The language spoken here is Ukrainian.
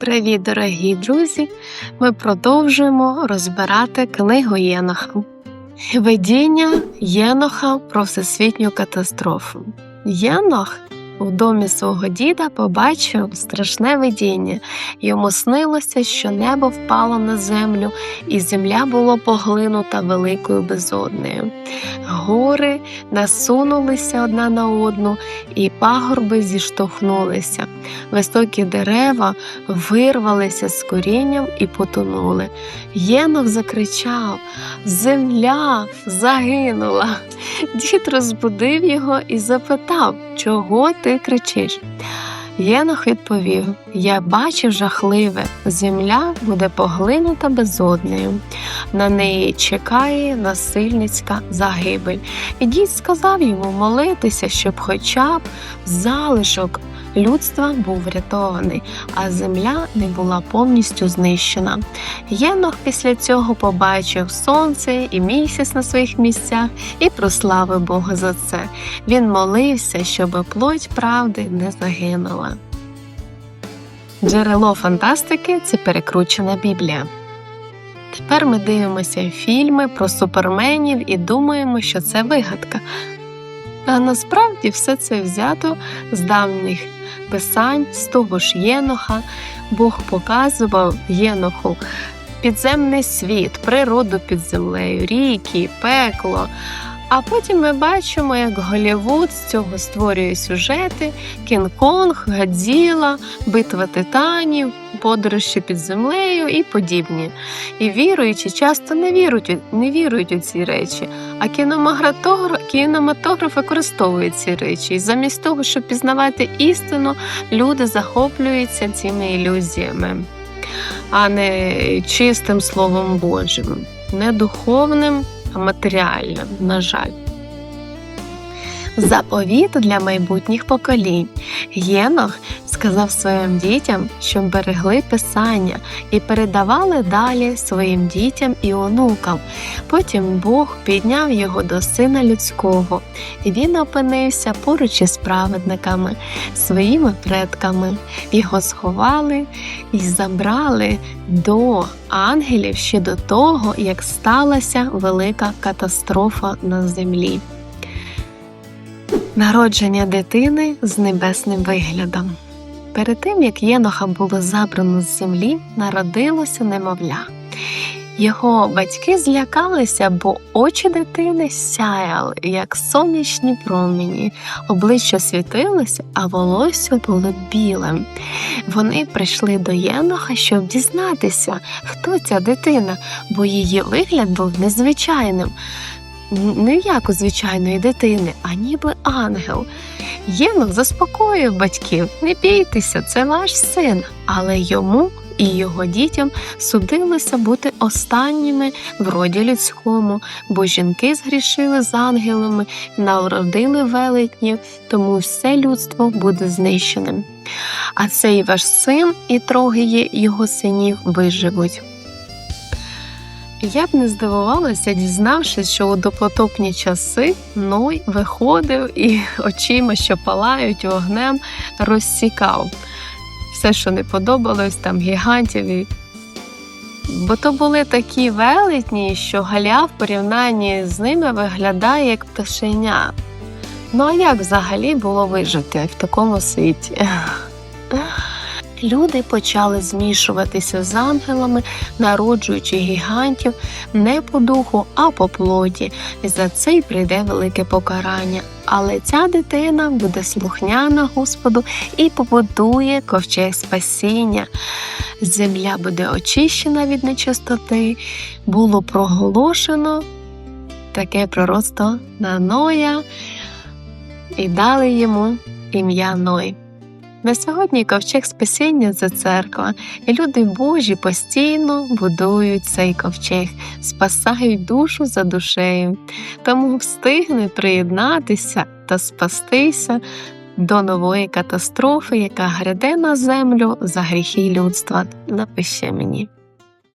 Привіт, дорогі друзі! Ми продовжуємо розбирати книгу Єноха. Видіння Єноха про всесвітню катастрофу. Єнох у домі свого діда побачив страшне видіння. Йому снилося, що небо впало на землю, і земля була поглинута великою безоднею. Гори насунулися одна на одну, і пагорби зіштовхнулися. Високі дерева вирвалися з корінням і потонули. Єнох закричав: Земля загинула. Дід розбудив його і запитав, чого ти кричиш. Єнох відповів: Я бачив жахливе, земля буде поглинута безоднею. На неї чекає насильницька загибель. І дід сказав йому молитися, щоб хоча б залишок людства був врятований, а земля не була повністю знищена. Єнох після цього побачив сонце і місяць на своїх місцях і прославив Бога за це. Він молився, щоб плоть правди не загинула. Джерело фантастики це перекручена Біблія. Тепер ми дивимося фільми про суперменів і думаємо, що це вигадка. А насправді все це взято з давніх писань, з того ж Єноха. Бог показував Єноху підземний світ, природу під землею, ріки, пекло. А потім ми бачимо, як Голівуд з цього створює сюжети: Кінг-Конг, Гадзіла, Битва титанів, подорожі під землею і подібні. І віруючі часто не вірують, не вірують у ці речі, а кінематограф, кінематограф використовує ці речі. І замість того, щоб пізнавати істину, люди захоплюються цими ілюзіями, а не чистим Словом Божим, не духовним матеріальним, на жаль. Заповіт для майбутніх поколінь. Єнох сказав своїм дітям, щоб берегли писання і передавали далі своїм дітям і онукам. Потім Бог підняв його до сина людського, і він опинився поруч із праведниками, своїми предками. Його сховали і забрали до ангелів ще до того, як сталася велика катастрофа на землі. Народження дитини з небесним виглядом. Перед тим, як Єноха було забрано з землі, народилося немовля. Його батьки злякалися, бо очі дитини сяяли, як сонячні промені, обличчя світилося, а волосся було білим. Вони прийшли до Єноха, щоб дізнатися, хто ця дитина, бо її вигляд був незвичайним не як у звичайної дитини, а ніби ангел. Єнох заспокоїв батьків, не бійтеся, це ваш син, але йому і його дітям судилося бути останніми в роді людському, бо жінки згрішили з ангелами, народили велетнів, тому все людство буде знищеним. А цей ваш син і троги його синів виживуть. Я б не здивувалася, дізнавшись, що у допотопні часи Ной виходив і очима, що палають вогнем, розсікав все, що не подобалось, там гігантів. Бо то були такі велетні, що Галя в порівнянні з ними виглядає як пташеня. Ну а як взагалі було вижити в такому світі? люди почали змішуватися з ангелами, народжуючи гігантів не по духу, а по плоті. І за це й прийде велике покарання. Але ця дитина буде слухняна Господу і побудує ковчег спасіння. Земля буде очищена від нечистоти, було проголошено таке пророцтво на Ноя і дали йому ім'я Ной. На сьогодні ковчег спасіння це церква, і люди Божі постійно будують цей ковчег, спасають душу за душею, тому встигне приєднатися та спастися до нової катастрофи, яка гряде на землю за гріхи людства. Напиши мені.